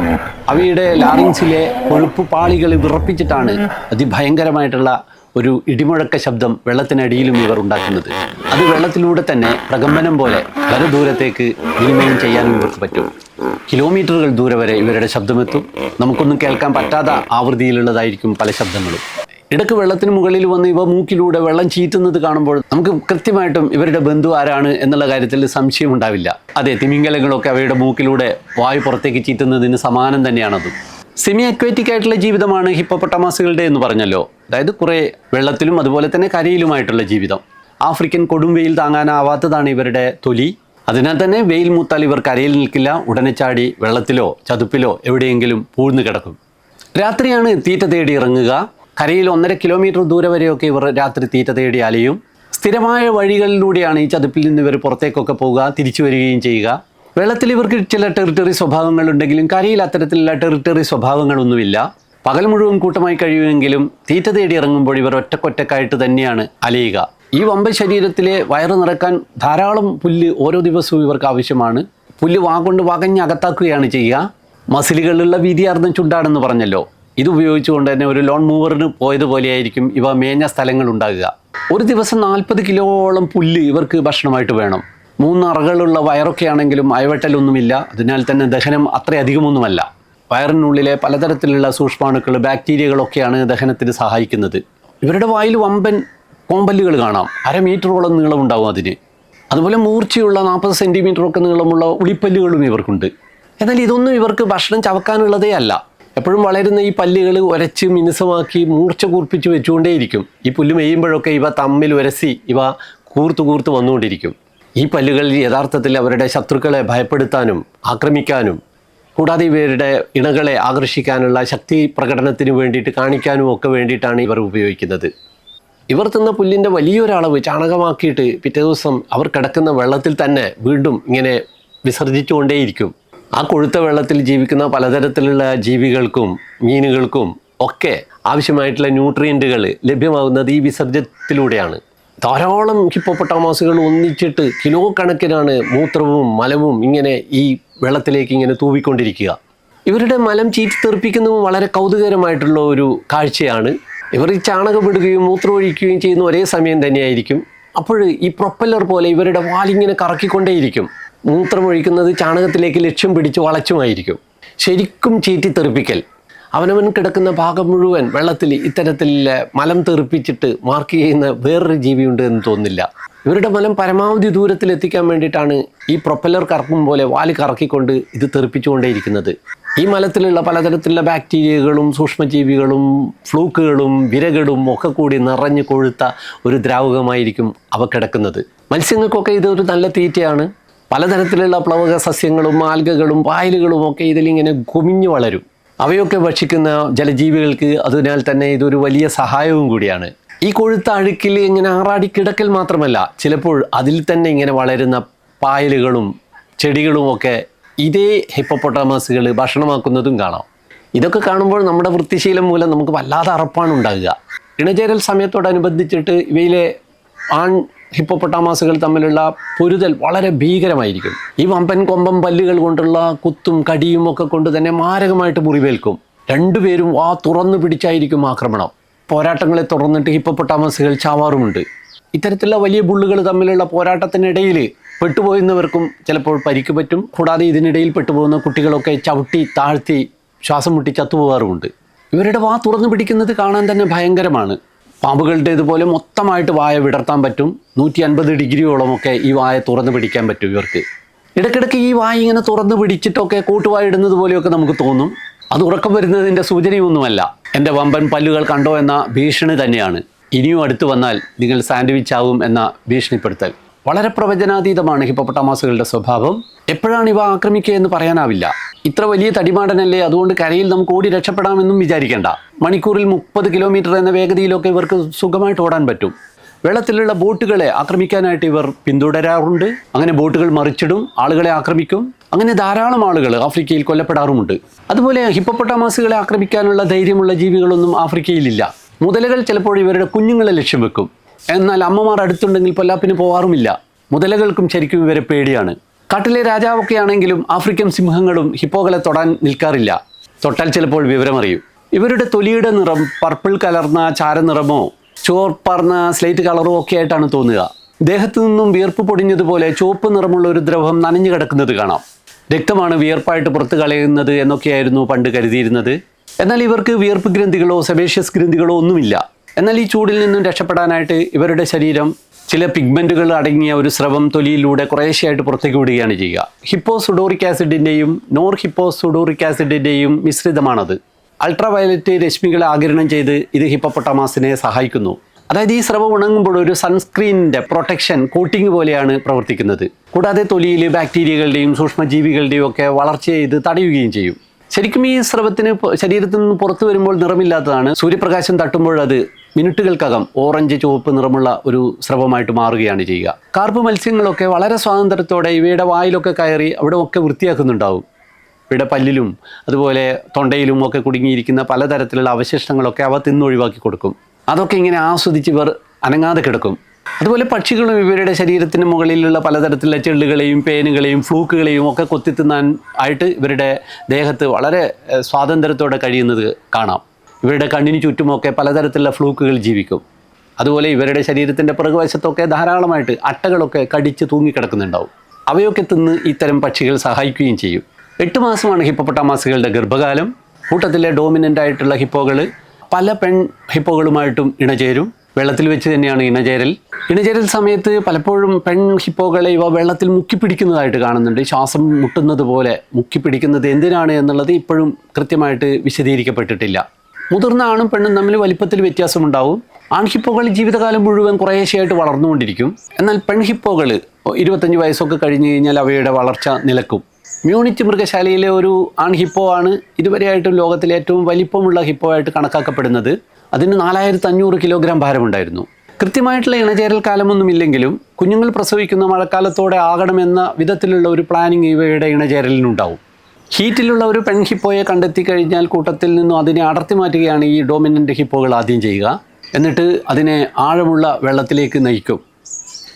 അവയുടെ ലാറിങ്സിലെ കൊഴുപ്പ് പാളികൾ വിറപ്പിച്ചിട്ടാണ് അതിഭയങ്കരമായിട്ടുള്ള ഒരു ഇടിമുഴക്ക ശബ്ദം വെള്ളത്തിനടിയിലും ഇവർ ഉണ്ടാക്കുന്നത്. അത് വെള്ളത്തിലൂടെ തന്നെ പ്രകമ്പനം പോലെ വളരെ ദൂരത്തേക്ക് വിനിമയം ചെയ്യാനും ഇവർക്ക് പറ്റും. കിലോമീറ്ററുകൾ ദൂരെ വരെ ഇവരുടെ ശബ്ദമെത്തും. നമുക്കൊന്നും കേൾക്കാൻ പറ്റാത്ത ആവൃത്തിയിലുള്ളതായിരിക്കും പല ശബ്ദങ്ങളും. ഇടയ്ക്ക് വെള്ളത്തിന് മുകളിൽ വന്ന് ഇവ മൂക്കിലൂടെ വെള്ളം ചീറ്റുന്നത് കാണുമ്പോൾ നമുക്ക് കൃത്യമായിട്ടും ഇവരുടെ ബന്ധു ആരാണ് എന്നുള്ള കാര്യത്തിൽ സംശയം ഉണ്ടാവില്ല അതെ തിമിംഗലങ്ങളൊക്കെ അവയുടെ മൂക്കിലൂടെ വായു പുറത്തേക്ക് ചീറ്റുന്നതിന് സമാനം തന്നെയാണതും. സെമി അക്വേറ്റിക് ആയിട്ടുള്ള ജീവിതമാണ് ഹിപ്പോപ്പൊട്ടമാസുകളുടെ എന്ന് പറഞ്ഞല്ലോ. അതായത് കുറേ വെള്ളത്തിലും അതുപോലെ തന്നെ കരയിലുമായിട്ടുള്ള ജീവിതം. ആഫ്രിക്കൻ കൊടും വെയിൽ താങ്ങാനാവാത്തതാണ് ഇവരുടെ തൊലി. അതിനാൽ തന്നെ വെയിൽ മൂത്താൽ ഇവർ കരയിൽ നിൽക്കില്ല ഉടനെ ചാടി വെള്ളത്തിലോ ചതുപ്പിലോ എവിടെയെങ്കിലും പൂഴ്ന്നു കിടക്കും. രാത്രിയാണ് തീറ്റ തേടി ഇറങ്ങുക. കരയിൽ ഒന്നര കിലോമീറ്റർ ദൂരെ വരെയൊക്കെ ഇവർ രാത്രി തീറ്റ തേടി അലയും. സ്ഥിരമായ വഴികളിലൂടെയാണ് ഈ ചതുപ്പിൽ നിന്ന് ഇവർ പുറത്തേക്കൊക്കെ പോവുക തിരിച്ചു വരികയും ചെയ്യുക. വെള്ളത്തിൽ ഇവർക്ക് ചില ടെറിട്ടറി സ്വഭാവങ്ങളുണ്ടെങ്കിലും കരയിൽ അത്തരത്തിലുള്ള ടെറിട്ടറി സ്വഭാവങ്ങളൊന്നുമില്ല. പകൽ മുഴുവൻ കൂട്ടമായി കഴിയുമെങ്കിലും തീറ്റ തേടി ഇറങ്ങുമ്പോൾ ഇവർ ഒറ്റക്കൊറ്റക്കായിട്ട് തന്നെയാണ് അലയുക. ഈ വമ്പ ശരീരത്തിലെ വയറ് നിറക്കാൻ ധാരാളം പുല്ല് ഓരോ ദിവസവും ഇവർക്ക് ആവശ്യമാണ്. പുല്ല് വാ കൊണ്ട് വകഞ്ഞ് അകത്താക്കുകയാണ് ചെയ്യുക. മസിലുകളിലുള്ള വീതിയാർന്ന ചുണ്ടാണെന്ന് പറഞ്ഞല്ലോ. ഇത് ഉപയോഗിച്ചുകൊണ്ട് തന്നെ ഒരു ലോൺ മൂവറിന് പോയതുപോലെയായിരിക്കും ഇവ മേഞ്ഞ സ്ഥലങ്ങൾ ഉണ്ടാകുക. ഒരു ദിവസം നാൽപ്പത് കിലോളം പുല്ല് ഇവർക്ക് ഭക്ഷണമായിട്ട് വേണം. മൂന്ന് അറകളുള്ള വയറൊക്കെ ആണെങ്കിലും അയവെട്ടലൊന്നുമില്ല. അതിനാൽ തന്നെ ദഹനം അത്രയധികമൊന്നുമല്ല. വയറിനുള്ളിലെ പലതരത്തിലുള്ള സൂക്ഷ്മാണുക്കൾ ബാക്ടീരിയകളൊക്കെയാണ് ദഹനത്തിന് സഹായിക്കുന്നത്. ഇവരുടെ വായിൽ വമ്പൻ കോമ്പല്ലുകൾ കാണാം. അര മീറ്ററോളം നീളം ഉണ്ടാവും അതിന്. അതുപോലെ മൂർച്ചയുള്ള നാൽപ്പത് സെന്റിമീറ്ററൊക്കെ നീളമുള്ള ഉളിപ്പല്ലുകളും ഇവർക്കുണ്ട്. എന്നാൽ ഇതൊന്നും ഇവർക്ക് ഭക്ഷണം ചവക്കാനുള്ളതേ അല്ല. എപ്പോഴും വളരുന്ന ഈ പല്ലുകൾ ഉരച്ച് മിനുസമാക്കി മൂർച്ച കൂർപ്പിച്ച് വെച്ചുകൊണ്ടേയിരിക്കും. ഈ പുല്ല് മെയ്യുമ്പോഴൊക്കെ ഇവ തമ്മിൽ ഉരസി ഇവ കൂർത്ത് കൂർത്ത് വന്നുകൊണ്ടിരിക്കും. ഈ പല്ലുകൾ യഥാർത്ഥത്തിൽ അവരുടെ ശത്രുക്കളെ ഭയപ്പെടുത്താനും ആക്രമിക്കാനും കൂടാതെ ഇവരുടെ ഇണകളെ ആകർഷിക്കാനുള്ള ശക്തി പ്രകടനത്തിന് വേണ്ടിയിട്ട് കാണിക്കാനും ഒക്കെ വേണ്ടിയിട്ടാണ് ഇവർ ഉപയോഗിക്കുന്നത്. ഇവർ തിന്ന പുല്ലിന്റെ വലിയൊരളവ് ചാണകമാക്കിയിട്ട് പിറ്റേ ദിവസം അവർ കിടക്കുന്ന വെള്ളത്തിൽ തന്നെ വീണ്ടും ഇങ്ങനെ വിസർജിച്ചുകൊണ്ടേയിരിക്കും. ആ കൊഴുത്ത വെള്ളത്തിൽ ജീവിക്കുന്ന പലതരത്തിലുള്ള ജീവികൾക്കും മീനുകൾക്കും ഒക്കെ ആവശ്യമായിട്ടുള്ള ന്യൂട്രിയന്റുകൾ ലഭ്യമാകുന്നത് ഈ വിസർജ്യത്തിലൂടെയാണ്. ധാരാളം ഹിപ്പോപ്പൊട്ടാമാസുകൾ ഒന്നിച്ചിട്ട് കിലോ കണക്കിനാണ് മൂത്രവും മലവും ഇങ്ങനെ ഈ വെള്ളത്തിലേക്ക് ഇങ്ങനെ തൂവിക്കൊണ്ടിരിക്കുക. ഇവരുടെ മലം ചീറ്റി തെറിപ്പിക്കുന്നതും വളരെ കൗതുകരമായിട്ടുള്ള ഒരു കാഴ്ചയാണ്. ഇവർ ഈ ചാണകമിടുകയും മൂത്രമൊഴിക്കുകയും ചെയ്യുന്ന ഒരേ സമയം തന്നെയായിരിക്കും. അപ്പോൾ ഈ പ്രൊപ്പല്ലർ പോലെ ഇവരുടെ വാലിങ്ങനെ കറക്കിക്കൊണ്ടേയിരിക്കും. മൂത്രമൊഴിക്കുന്നത് ചാണകത്തിലേക്ക് ലക്ഷ്യം പിടിച്ച് വളച്ചുമായിരിക്കും. ശരിക്കും ചീറ്റി തെറിപ്പിക്കൽ. അവനവൻ കിടക്കുന്ന ഭാഗം മുഴുവൻ വെള്ളത്തിൽ ഇത്തരത്തിൽ മലം തെറിപ്പിച്ചിട്ട് മാർക്ക് ചെയ്യുന്ന വേറൊരു ജീവിയുണ്ട് എന്ന് തോന്നുന്നില്ല. ഇവരുടെ മലം പരമാവധി ദൂരത്തിൽ എത്തിക്കാൻ വേണ്ടിയിട്ടാണ് ഈ പ്രൊപ്പലർ കറക്കും പോലെ വാൽ കറക്കിക്കൊണ്ട് ഇത് തെറിപ്പിച്ചുകൊണ്ടേയിരിക്കുന്നത്. ഈ മലത്തിലുള്ള പലതരത്തിലുള്ള ബാക്ടീരിയകളും സൂക്ഷ്മജീവികളും ഫ്ലൂക്കുകളും വിരകളും ഒക്കെ കൂടി നിറഞ്ഞു കൊഴുത്ത ഒരു ദ്രാവകമായിരിക്കും അവ കിടക്കുന്നത്. മത്സ്യങ്ങൾക്കൊക്കെ ഇതൊരു നല്ല തീറ്റയാണ്. പലതരത്തിലുള്ള പ്ലവക സസ്യങ്ങളും ആൽഗകളും പായലുകളും ഒക്കെ ഇതിലിങ്ങനെ കുമിഞ്ഞു വളരും. അവയൊക്കെ ഭക്ഷിക്കുന്ന ജലജീവികൾക്ക് അതിനാൽ തന്നെ ഇതൊരു വലിയ സഹായവും കൂടിയാണ്. ഈ കൊഴുത്ത അഴുക്കിൽ ഇങ്ങനെ ആറാടി കിടക്കൽ മാത്രമല്ല ചിലപ്പോൾ അതിൽ തന്നെ ഇങ്ങനെ വളരുന്ന പായലുകളും ചെടികളും ഒക്കെ ഇതേ ഹിപ്പോപ്പൊട്ടാമസുകൾ ഭക്ഷണമാക്കുന്നതും കാണാം. ഇതൊക്കെ കാണുമ്പോൾ നമ്മുടെ വൃത്തിശീലം മൂലം നമുക്ക് വല്ലാതെ അറപ്പാണ് ഉണ്ടാകുക. ഇണചേരൽ സമയത്തോടനുബന്ധിച്ചിട്ട് ഇവയിലെ ആൺ ഹിപ്പോപ്പൊട്ടാമാസുകൾ തമ്മിലുള്ള പൊരുതൽ വളരെ ഭീകരമായിരിക്കും. ഈ വമ്പൻ കൊമ്പൻ പല്ലുകൾ കൊണ്ടുള്ള കുത്തും കടിയും ഒക്കെ കൊണ്ട് തന്നെ മാരകമായിട്ട് മുറിവേൽക്കും. രണ്ടുപേരും ആ തുറന്നു പിടിച്ചായിരിക്കും ആക്രമണം. പോരാട്ടങ്ങളെ തുടർന്നിട്ട് ഹിപ്പോപ്പൊട്ടാമസുകൾ ചാവാറുമുണ്ട്. ഇത്തരത്തിലുള്ള വലിയ ബുള്ളുകൾ തമ്മിലുള്ള പോരാട്ടത്തിനിടയിൽ പെട്ടുപോയുന്നവർക്കും ചിലപ്പോൾ പരിക്ക് പറ്റും. കൂടാതെ ഇതിനിടയിൽ പെട്ടുപോകുന്ന കുട്ടികളൊക്കെ ചവിട്ടി താഴ്ത്തി ശ്വാസം മുട്ടി ചത്തുപോകാറുമുണ്ട്. ഇവരുടെ വാ തുറന്നു പിടിക്കുന്നത് കാണാൻ തന്നെ ഭയങ്കരമാണ്. പാമ്പുകളുടേതുപോലെ മൊത്തമായിട്ട് വായ വിടർത്താൻ പറ്റും. നൂറ്റി അൻപത് ഡിഗ്രിയോളമൊക്കെ ഈ വായ തുറന്നു പിടിക്കാൻ പറ്റും ഇവർക്ക്. ഇടയ്ക്കിടയ്ക്ക് ഈ വായ ഇങ്ങനെ തുറന്നു പിടിച്ചിട്ടൊക്കെ കൂട്ടുവായ ഇടുന്നത് പോലെയൊക്കെ നമുക്ക് തോന്നും. അത് ഉറക്കം വരുന്നതിന്റെ സൂചനയൊന്നുമല്ല. എന്റെ വമ്പൻ പല്ലുകൾ കണ്ടോ എന്ന ഭീഷണി തന്നെയാണ്. ഇനിയും അടുത്ത് വന്നാൽ നിങ്ങൾ സാൻഡ്വിച്ച് ആവും എന്ന ഭീഷണിപ്പെടുത്തൽ. വളരെ പ്രവചനാതീതമാണ് ഹിപ്പോപ്പൊട്ടാമാസുകളുടെ സ്വഭാവം. എപ്പോഴാണ് ഇവ ആക്രമിക്കുക എന്ന് പറയാനാവില്ല. ഇത്ര വലിയ തടിമാടനല്ലേ? അതുകൊണ്ട് കരയിൽ നമുക്ക് ഓടി രക്ഷപ്പെടാമെന്നും വിചാരിക്കേണ്ട. മണിക്കൂറിൽ മുപ്പത് കിലോമീറ്റർ എന്ന വേഗതയിലൊക്കെ ഇവർക്ക് സുഖമായിട്ട് ഓടാൻ പറ്റും. വെള്ളത്തിലുള്ള ബോട്ടുകളെ ആക്രമിക്കാനായിട്ട് ഇവർ പിന്തുടരാറുണ്ട്. അങ്ങനെ ബോട്ടുകൾ മറിച്ചിടും ആളുകളെ ആക്രമിക്കും. അങ്ങനെ ധാരാളം ആളുകൾ ആഫ്രിക്കയിൽ കൊല്ലപ്പെടാറുമുണ്ട്. അതുപോലെ ഹിപ്പപ്പൊട്ടാമാസുകളെ ആക്രമിക്കാനുള്ള ധൈര്യമുള്ള ജീവികളൊന്നും ആഫ്രിക്കയിലില്ല. മുതലകൾ ചിലപ്പോൾ ഇവരുടെ കുഞ്ഞുങ്ങളെ ലക്ഷ്യം വെക്കും. എന്നാൽ അമ്മമാർ അടുത്തുണ്ടെങ്കിൽ പൊല്ലാപ്പിന് പോവാറുമില്ല. മുതലകൾക്കും ശരിക്കും ഇവരെ പേടിയാണ്. കാട്ടിലെ രാജാവൊക്കെ ആണെങ്കിലും ആഫ്രിക്കൻ സിംഹങ്ങളും ഹിപ്പോകളെ തൊടാൻ നിൽക്കാറില്ല. തൊട്ടാൽ ചിലപ്പോൾ വിവരമറിയും. ഇവരുടെ തൊലിയുടെ നിറം പർപ്പിൾ കലർന്ന ചാരനിറമോ ചുവപ്പർന്ന സ്ലേറ്റ് കളറോ ഒക്കെ ആയിട്ടാണ് തോന്നുക. ദേഹത്തു നിന്നും വിയർപ്പ് പൊടിഞ്ഞതുപോലെ ചുവപ്പ് നിറമുള്ള ഒരു ദ്രവം നനഞ്ഞു കിടക്കുന്നത് കാണാം. രക്തമാണ് വിയർപ്പായിട്ട് പുറത്തു കളയുന്നത് എന്നൊക്കെയായിരുന്നു പണ്ട് കരുതിയിരുന്നത്. എന്നാൽ ഇവർക്ക് വിയർപ്പ് ഗ്രന്ഥികളോ സെബേഷ്യസ് ഗ്രന്ഥികളോ ഒന്നുമില്ല. എന്നാൽ ഈ ചൂടിൽ നിന്നും രക്ഷപ്പെടാനായിട്ട് ഇവരുടെ ശരീരം ചില പിഗ്മെന്റുകൾ അടങ്ങിയ ഒരു സ്രവം തൊലിയിലൂടെ കുറേശ്ശെയായിട്ട് പുറത്തേക്ക് വിടുകയാണ് ചെയ്യുക. ഹിപ്പോ സുഡോറിക് ആസിഡിന്റെയും നോർ ഹിപ്പോ സുഡോറിക് ആസിഡിന്റെയും മിശ്രിതമാണത്. അൾട്രാവയലറ്റ് രശ്മികളെ ആകിരണം ചെയ്ത് ഇത് ഹിപ്പോപ്പൊട്ടാമാസിനെ സഹായിക്കുന്നു. അതായത് ഈ സ്രവം ഉണങ്ങുമ്പോൾ ഒരു സൺസ്ക്രീനിന്റെ പ്രൊട്ടക്ഷൻ കോട്ടിംഗ് പോലെയാണ് പ്രവർത്തിക്കുന്നത്. കൂടാതെ തൊലിയിൽ ബാക്ടീരിയകളുടെയും സൂക്ഷ്മജീവികളുടെയും ഒക്കെ വളർച്ചയെ ഇത് തടയുകയും ചെയ്യും. ശരിക്കും ഈ സ്രവത്തിന് ശരീരത്തിൽ നിന്ന് പുറത്തു വരുമ്പോൾ നിറമില്ലാത്തതാണ്. സൂര്യപ്രകാശം തട്ടുമ്പോൾ അത് മിനിറ്റുകൾക്കകം ഓറഞ്ച് ചുവപ്പ് നിറമുള്ള ഒരു സ്രവമായിട്ട് മാറുകയാണ് ചെയ്യുക. കാർപ്പ് മത്സ്യങ്ങളൊക്കെ വളരെ സ്വാതന്ത്ര്യത്തോടെ ഇവയുടെ വായിലൊക്കെ കയറി അവിടെ ഒക്കെ വൃത്തിയാക്കുന്നുണ്ടാവും. ഇവയുടെ പല്ലിലും അതുപോലെ തൊണ്ടയിലും ഒക്കെ കുടുങ്ങിയിരിക്കുന്ന പലതരത്തിലുള്ള അവശിഷ്ടങ്ങളൊക്കെ അവ തിന്നൊഴിവാക്കി കൊടുക്കും. അതൊക്കെ ഇങ്ങനെ ആസ്വദിച്ച് ഇവർ അനങ്ങാതെ കിടക്കും. അതുപോലെ പക്ഷികളും ഇവരുടെ ശരീരത്തിന് മുകളിലുള്ള പലതരത്തിലുള്ള ചെള്ളുകളെയും പേനുകളെയും ഫ്ലൂക്കുകളെയും ഒക്കെ കൊത്തിത്തുന്നാൻ തിന്നാൻ ആയിട്ട് ഇവരുടെ ദേഹത്ത് വളരെ സ്വാതന്ത്ര്യത്തോടെ കഴിയുന്നത് കാണാം. ഇവരുടെ കണ്ണിന് ചുറ്റുമൊക്കെ പലതരത്തിലുള്ള ഫ്ലൂക്കുകൾ ജീവിക്കും. അതുപോലെ ഇവരുടെ ശരീരത്തിന്റെ പുറകുവശത്തൊക്കെ ധാരാളമായിട്ട് അട്ടകളൊക്കെ കടിച്ച് തൂങ്ങിക്കിടക്കുന്നുണ്ടാവും. അവയൊക്കെ തിന്ന് ഇത്തരം പക്ഷികൾ സഹായിക്കുകയും ചെയ്യും. എട്ട് മാസമാണ് ഹിപ്പോപ്പൊട്ടാമാസുകളുടെ ഗർഭകാലം. കൂട്ടത്തിലെ ഡോമിനന്റ് ആയിട്ടുള്ള ഹിപ്പോകൾ പല പെൺ ഹിപ്പോകളുമായിട്ടും ഇണചേരും. വെള്ളത്തിൽ വെച്ച് തന്നെയാണ് ഇണചേരൽ. ഇണചേരൽ സമയത്ത് പലപ്പോഴും പെൺ ഹിപ്പോകളെ ഇവ വെള്ളത്തിൽ മുക്കി പിടിക്കുന്നതായിട്ട് കാണുന്നുണ്ട്. ശ്വാസം മുട്ടുന്നത് പോലെ മുക്കി പിടിക്കുന്നത് എന്തിനാണ് എന്നുള്ളത് ഇപ്പോഴും കൃത്യമായിട്ട് വിശദീകരിക്കപ്പെട്ടിട്ടില്ല. മുതിർന്ന ആണും പെണ്ണും തമ്മിൽ വലിപ്പത്തിൽ വ്യത്യാസമുണ്ടാവും. ആൺഹിപ്പോകൾ ജീവിതകാലം മുഴുവൻ കുറേശ്ശെയായിട്ട് വളർന്നുകൊണ്ടിരിക്കും. എന്നാൽ പെൺഹിപ്പോകൾ ഇരുപത്തഞ്ച് വയസ്സൊക്കെ കഴിഞ്ഞു കഴിഞ്ഞാൽ അവയുടെ വളർച്ച നിലക്കും. മ്യൂണിച്ച് മൃഗശാലയിലെ ഒരു ആൺ ഹിപ്പോ ആണ് ഇതുവരെയായിട്ടും ലോകത്തിലെ ഏറ്റവും വലിപ്പമുള്ള ഹിപ്പോ ആയിട്ട് കണക്കാക്കപ്പെടുന്നത്. അതിന് നാലായിരത്തി അഞ്ഞൂറ് കിലോഗ്രാം ഭാരമുണ്ടായിരുന്നു. കൃത്യമായിട്ടുള്ള ഇണചേരൽ കാലമൊന്നുമില്ലെങ്കിലും കുഞ്ഞുങ്ങൾ പ്രസവിക്കുന്ന മഴക്കാലത്തോടെ ആകണമെന്ന വിധത്തിലുള്ള ഒരു പ്ലാനിങ് ഇവയുടെ ഇണചേരലിനുണ്ടാവും. ഹീറ്റിലുള്ള ഒരു പെൺ ഹിപ്പോയെ കണ്ടെത്തി കഴിഞ്ഞാൽ കൂട്ടത്തിൽ നിന്നും അതിനെ അടർത്തി മാറ്റുകയാണ് ഈ ഡോമിനന്റ് ഹിപ്പോകൾ ആദ്യം ചെയ്യുക. എന്നിട്ട് അതിനെ ആഴമുള്ള വെള്ളത്തിലേക്ക് നയിക്കും.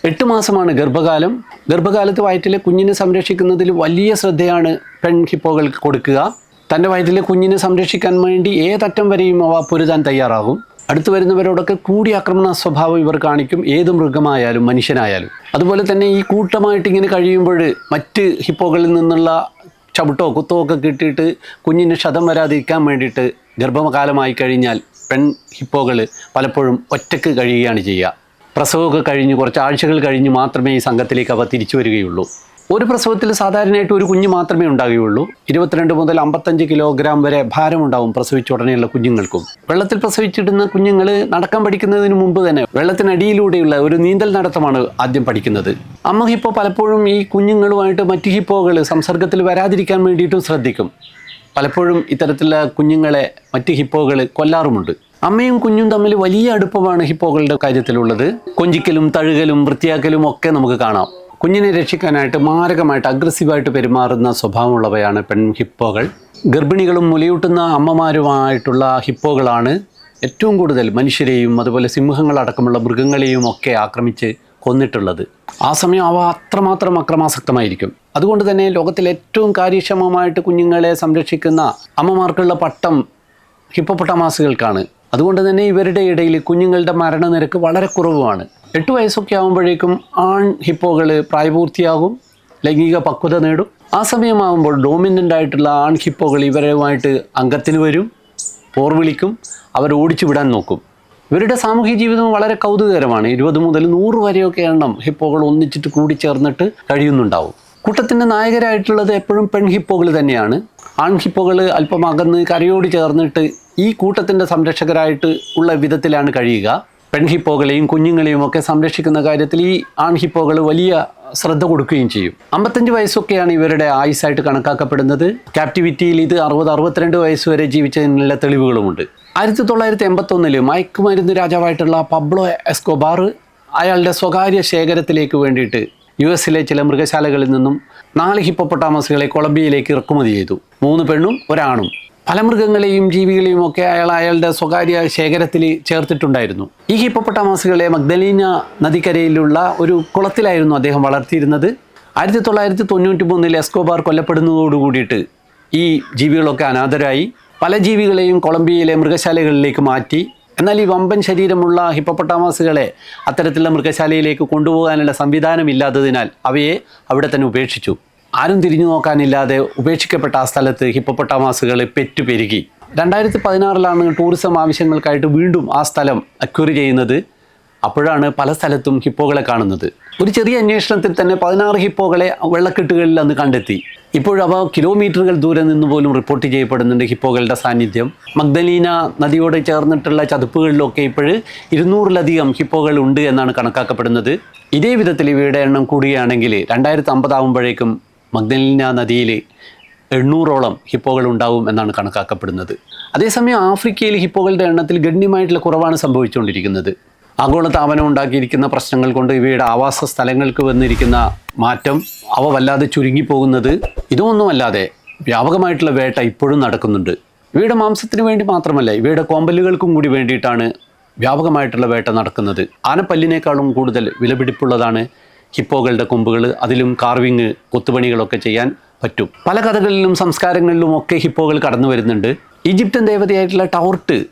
എട്ട് മാസമാണ് ഗർഭകാലം. ഗർഭകാലത്ത് വയറ്റിലെ കുഞ്ഞിനെ സംരക്ഷിക്കുന്നതിൽ വലിയ ശ്രദ്ധയാണ് പെൺ ഹിപ്പോകൾക്ക് കൊടുക്കുക. തന്റെ വയറ്റിലെ കുഞ്ഞിനെ സംരക്ഷിക്കാൻ വേണ്ടി ഏതറ്റം വരെയും അവ പൊരുതാൻ തയ്യാറാകും. അടുത്തു വരുന്നവരോടൊക്കെ കൂടി ആക്രമണ സ്വഭാവം ഇവർ കാണിക്കും. ഏത് മൃഗമായാലും മനുഷ്യനായാലും. അതുപോലെ തന്നെ ഈ കൂട്ടമായിട്ട് ഇങ്ങനെ കഴിയുമ്പോൾ മറ്റ് ഹിപ്പോകളിൽ നിന്നുള്ള ചവിട്ടോ കുത്തോ ഒക്കെ കിട്ടിയിട്ട് കുഞ്ഞിന് ക്ഷതം വരാതിരിക്കാൻ വേണ്ടിയിട്ട് ഗർഭകാലമായി കഴിഞ്ഞാൽ പെൺ ഹിപ്പോകൾ പലപ്പോഴും ഒറ്റയ്ക്ക് കഴിയുകയാണ് ചെയ്യുക. പ്രസവമൊക്കെ കഴിഞ്ഞ് കുറച്ച് ആഴ്ചകൾ കഴിഞ്ഞ് മാത്രമേ ഈ സംഘത്തിലേക്ക് അവ തിരിച്ചു വരികയുള്ളൂ. ഒരു പ്രസവത്തിൽ സാധാരണയായിട്ട് ഒരു കുഞ്ഞ് മാത്രമേ ഉണ്ടാകുകയുള്ളൂ. ഇരുപത്തിരണ്ട് മുതൽ അമ്പത്തഞ്ച് കിലോഗ്രാം വരെ ഭാരമുണ്ടാവും പ്രസവിച്ച ഉടനെയുള്ള കുഞ്ഞുങ്ങൾക്കും. വെള്ളത്തിൽ പ്രസവിച്ചിടുന്ന കുഞ്ഞുങ്ങൾ നടക്കാൻ പഠിക്കുന്നതിന് മുമ്പ് തന്നെ വെള്ളത്തിനടിയിലൂടെയുള്ള ഒരു നീന്തൽ നടത്തമാണ് ആദ്യം പഠിക്കുന്നത്. അമ്മ ഹിപ്പോ പലപ്പോഴും ഈ കുഞ്ഞുങ്ങളുമായിട്ട് മറ്റു ഹിപ്പോകൾ സംസർഗത്തിൽ വരാതിരിക്കാൻ വേണ്ടിയിട്ടും ശ്രദ്ധിക്കും. പലപ്പോഴും ഇത്തരത്തിലുള്ള കുഞ്ഞുങ്ങളെ മറ്റ് ഹിപ്പോകൾ കൊല്ലാറുമുണ്ട്. അമ്മയും കുഞ്ഞും തമ്മിൽ വലിയ അടുപ്പമാണ് ഹിപ്പോകളുടെ കാര്യത്തിലുള്ളത്. കൊഞ്ചിക്കലും തഴുകലും വൃത്തിയാക്കലും ഒക്കെ നമുക്ക് കാണാം. കുഞ്ഞിനെ രക്ഷിക്കാനായിട്ട് മാരകമായിട്ട് അഗ്രസീവായിട്ട് പെരുമാറുന്ന സ്വഭാവമുള്ളവയാണ് പെൺ ഹിപ്പോകൾ. ഗർഭിണികളും മുലയൂട്ടുന്ന അമ്മമാരുമായിട്ടുള്ള ഹിപ്പോകളാണ് ഏറ്റവും കൂടുതൽ മനുഷ്യരെയും അതുപോലെ സിംഹങ്ങളടക്കമുള്ള മൃഗങ്ങളെയും ഒക്കെ ആക്രമിച്ച് കൊന്നിട്ടുള്ളത്. ആ സമയം അവ അത്രമാത്രം അക്രമാസക്തമായിരിക്കും. അതുകൊണ്ട് തന്നെ ലോകത്തിൽ ഏറ്റവും കാര്യക്ഷമമായിട്ട് കുഞ്ഞുങ്ങളെ സംരക്ഷിക്കുന്ന അമ്മമാർക്കുള്ള പട്ടം ഹിപ്പോപ്പൊട്ടാമാസുകൾക്കാണ്. അതുകൊണ്ട് തന്നെ ഇവരുടെ ഇടയിൽ കുഞ്ഞുങ്ങളുടെ മരണനിരക്ക് വളരെ കുറവുമാണ്. എട്ട് വയസ്സൊക്കെ ആകുമ്പോഴേക്കും ആൺ ഹിപ്പോകൾ പ്രായപൂർത്തിയാകും ലൈംഗിക പക്വത നേടും. ആ സമയമാകുമ്പോൾ ഡോമിനന്റ് ആയിട്ടുള്ള ആൺ ഹിപ്പോകൾ ഇവരുമായിട്ട് അംഗത്തിന് വരും പോർവിളിക്കും അവർ ഓടിച്ചു വിടാൻ നോക്കും. ഇവരുടെ സാമൂഹ്യ ജീവിതം വളരെ കൗതുകകരമാണ്. ഇരുപത് മുതൽ നൂറ് വരെയൊക്കെ എണ്ണം ഹിപ്പോകൾ ഒന്നിച്ചിട്ട് കൂടി ചേർന്നിട്ട് കഴിയുന്നുണ്ടാവും. കൂട്ടത്തിന്റെ നായകരായിട്ടുള്ളത് എപ്പോഴും പെൺ ഹിപ്പോകൾ തന്നെയാണ്. ആൺ ഹിപ്പോകൾ അല്പം അകന്ന് കരയോട് ചേർന്നിട്ട് ഈ കൂട്ടത്തിന്റെ സംരക്ഷകരായിട്ട് ഉള്ള വിധത്തിലാണ് കഴിയുക. പെൺഹിപ്പോകളെയും കുഞ്ഞുങ്ങളെയും ഒക്കെ സംരക്ഷിക്കുന്ന കാര്യത്തിൽ ഈ ആൺഹിപ്പോകൾ വലിയ ശ്രദ്ധ കൊടുക്കുകയും ചെയ്യും. അമ്പത്തഞ്ച് വയസ്സൊക്കെയാണ് ഇവരുടെ ആയുസ്സായിട്ട് കണക്കാക്കപ്പെടുന്നത്. ക്യാപ്റ്റിവിറ്റിയിൽ ഇത് അറുപത് അറുപത്തിരണ്ട് വയസ്സ് വരെ ജീവിച്ചതിനുള്ള തെളിവുകളുമുണ്ട്. ആയിരത്തി തൊള്ളായിരത്തി എൺപത്തൊന്നിൽ മയക്കുമരുന്ന് രാജാവായിട്ടുള്ള പബ്ലോ എസ്കോബാർ അയാളുടെ സ്വകാര്യ ശേഖരത്തിലേക്ക് വേണ്ടിയിട്ട് യു എസിലെ ചില മൃഗശാലകളിൽ നിന്നും നാല് ഹിപ്പോപ്പൊട്ടാമസുകളെ കൊളംബിയയിലേക്ക് ഇറക്കുമതി ചെയ്തു. മൂന്ന് പെണ്ണും ഒരാണും. പല മൃഗങ്ങളെയും ജീവികളെയും ഒക്കെ അയാൾ അയാളുടെ സ്വകാര്യ ശേഖരത്തിൽ ചേർത്തിട്ടുണ്ടായിരുന്നു. ഈ ഹിപ്പോപ്പൊട്ടാമസുകളെ മഗ്ദലീന നദിക്കരയിലുള്ള ഒരു കുളത്തിലായിരുന്നു അദ്ദേഹം വളർത്തിയിരുന്നത്. ആയിരത്തി തൊള്ളായിരത്തി തൊണ്ണൂറ്റി മൂന്നിൽ എസ്കോബാർ കൊല്ലപ്പെടുന്നതോടുകൂടിയിട്ട് ഈ ജീവികളൊക്കെ അനാഥരായി. പല ജീവികളെയും കൊളംബിയയിലെ മൃഗശാലകളിലേക്ക് മാറ്റി. എന്നാൽ ഈ വമ്പൻ ശരീരമുള്ള ഹിപ്പോപ്പൊട്ടാമസുകളെ അത്തരത്തിലുള്ള മൃഗശാലയിലേക്ക് കൊണ്ടുപോകാനുള്ള സംവിധാനമില്ലാത്തതിനാൽ അവയെ അവിടെ തന്നെ ഉപേക്ഷിച്ചു. ആരും തിരിഞ്ഞു നോക്കാനില്ലാതെ ഉപേക്ഷിക്കപ്പെട്ട ആ സ്ഥലത്ത് ഹിപ്പോപ്പൊട്ടാമാസുകൾ പെറ്റുപെരുകി. രണ്ടായിരത്തി പതിനാറിലാണ് ടൂറിസം ആവശ്യങ്ങൾക്കായിട്ട് വീണ്ടും ആ സ്ഥലം അക്വറി ചെയ്യുന്നത്. അപ്പോഴാണ് പല സ്ഥലത്തും ഹിപ്പോകളെ കാണുന്നത്. ഒരു ചെറിയ അന്വേഷണത്തിൽ തന്നെ പതിനാറ് ഹിപ്പോകളെ വെള്ളക്കെട്ടുകളിൽ അന്ന് കണ്ടെത്തി. ഇപ്പോഴവ കിലോമീറ്ററുകൾ ദൂരെ നിന്ന് പോലും റിപ്പോർട്ട് ചെയ്യപ്പെടുന്നുണ്ട് ഹിപ്പോകളുടെ സാന്നിധ്യം. മഗ്ദലീന നദിയോട് ചേർന്നിട്ടുള്ള ചതുപ്പുകളിലൊക്കെ ഇപ്പോൾ ഇരുന്നൂറിലധികം ഹിപ്പോകൾ ഉണ്ട് എന്നാണ് കണക്കാക്കപ്പെടുന്നത്. ഇതേ വിധത്തിൽ ഇവയുടെ എണ്ണം കൂടുകയാണെങ്കിൽ രണ്ടായിരത്തി അമ്പതാകുമ്പോഴേക്കും മഗ്ദലീന നദിയിൽ എണ്ണൂറോളം ഹിപ്പോകൾ ഉണ്ടാവും എന്നാണ് കണക്കാക്കപ്പെടുന്നത്. അതേസമയം ആഫ്രിക്കയിൽ ഹിപ്പോകളുടെ എണ്ണത്തിൽ ഗണ്യമായിട്ടുള്ള കുറവാണ് സംഭവിച്ചുകൊണ്ടിരിക്കുന്നത്. ആഗോളതാപനം ഉണ്ടാക്കിയിരിക്കുന്ന പ്രശ്നങ്ങൾ കൊണ്ട് ഇവയുടെ ആവാസ സ്ഥലങ്ങൾക്ക് വന്നിരിക്കുന്ന മാറ്റം അവ വല്ലാതെ ചുരുങ്ങിപ്പോകുന്നത് ഇതൊന്നുമല്ലാതെ വ്യാപകമായിട്ടുള്ള വേട്ട ഇപ്പോഴും നടക്കുന്നുണ്ട്. ഇവയുടെ മാംസത്തിന് വേണ്ടി മാത്രമല്ല ഇവയുടെ കോമ്പലുകൾക്കും കൂടി വേണ്ടിയിട്ടാണ് വ്യാപകമായിട്ടുള്ള വേട്ട നടക്കുന്നത്. ആനപ്പല്ലിനേക്കാളും കൂടുതൽ വിലപിടിപ്പുള്ളതാണ് ഹിപ്പോകളുടെ കൊമ്പുകൾ അതിലും കാർവിങ് കൊത്തുപണികളൊക്കെ ചെയ്യാൻ പറ്റും. പല കഥകളിലും സംസ്കാരങ്ങളിലും ഒക്കെ ഹിപ്പോകൾ കടന്നു വരുന്നുണ്ട്. ഈജിപ്തൻ ദേവതയായിട്ടുള്ള ടൗർട്ട്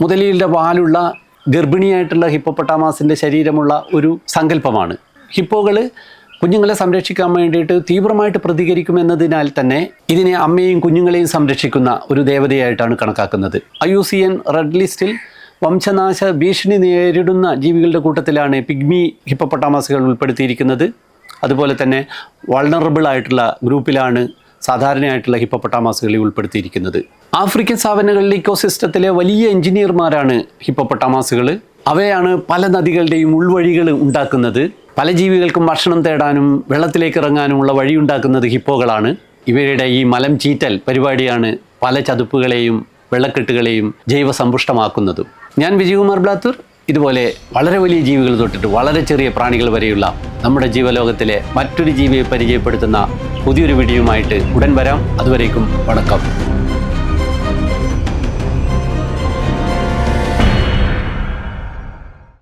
മുതലിയുടെ വാലുള്ള ഗർഭിണിയായിട്ടുള്ള ഹിപ്പോപ്പൊട്ടാമാസിന്റെ ശരീരമുള്ള ഒരു സങ്കല്പമാണ്. ഹിപ്പോകൾ കുഞ്ഞുങ്ങളെ സംരക്ഷിക്കാൻ വേണ്ടിയിട്ട് തീവ്രമായിട്ട് പ്രതികരിക്കുമെന്നതിനാൽ തന്നെ ഇതിനെ അമ്മയെയും കുഞ്ഞുങ്ങളെയും സംരക്ഷിക്കുന്ന ഒരു ദേവതയായിട്ടാണ് കണക്കാക്കുന്നത്. ഐ റെഡ് ലിസ്റ്റിൽ വംശനാശ ഭീഷണി നേരിടുന്ന ജീവികളുടെ കൂട്ടത്തിലാണ് പിഗ്മി ഹിപ്പപ്പൊട്ടാമസുകൾ ഉൾപ്പെടുത്തിയിരിക്കുന്നത്. അതുപോലെ തന്നെ വൾണറബിൾ ആയിട്ടുള്ള ഗ്രൂപ്പിലാണ് സാധാരണയായിട്ടുള്ള ഹിപ്പോപ്പൊട്ടാമസുകളെ ഉൾപ്പെടുത്തിയിരിക്കുന്നത്. ആഫ്രിക്കൻ സ്ഥാപനങ്ങളിലെ ഇക്കോസിസ്റ്റത്തിലെ വലിയ എഞ്ചിനീയർമാരാണ് ഹിപ്പപ്പൊട്ടാമാസുകൾ. അവയാണ് പല നദികളുടെയും ഉൾവഴികൾ ഉണ്ടാക്കുന്നത്. പല ജീവികൾക്കും ഭക്ഷണം തേടാനും വെള്ളത്തിലേക്ക് ഇറങ്ങാനുമുള്ള വഴി ഉണ്ടാക്കുന്നത് ഹിപ്പോകളാണ്. ഇവരുടെ ഈ മലം ചീറ്റൽ പരിപാടിയാണ് പല ചതുപ്പുകളെയും വെള്ളക്കെട്ടുകളെയും ജൈവസമ്പുഷ്ടമാക്കുന്നതും. ഞാൻ വിജയകുമാർ ബ്ലാത്തൂർ. ഇതുപോലെ വളരെ വലിയ ജീവികൾ തൊട്ടിട്ട് വളരെ ചെറിയ പ്രാണികൾ വരെയുള്ള നമ്മുടെ ജീവലോകത്തിലെ മറ്റൊരു ജീവിയെ പരിചയപ്പെടുത്തുന്ന പുതിയൊരു വീഡിയോയുമായിട്ട് ഉടൻ വരാം. അതുവരേക്കും വണക്കം.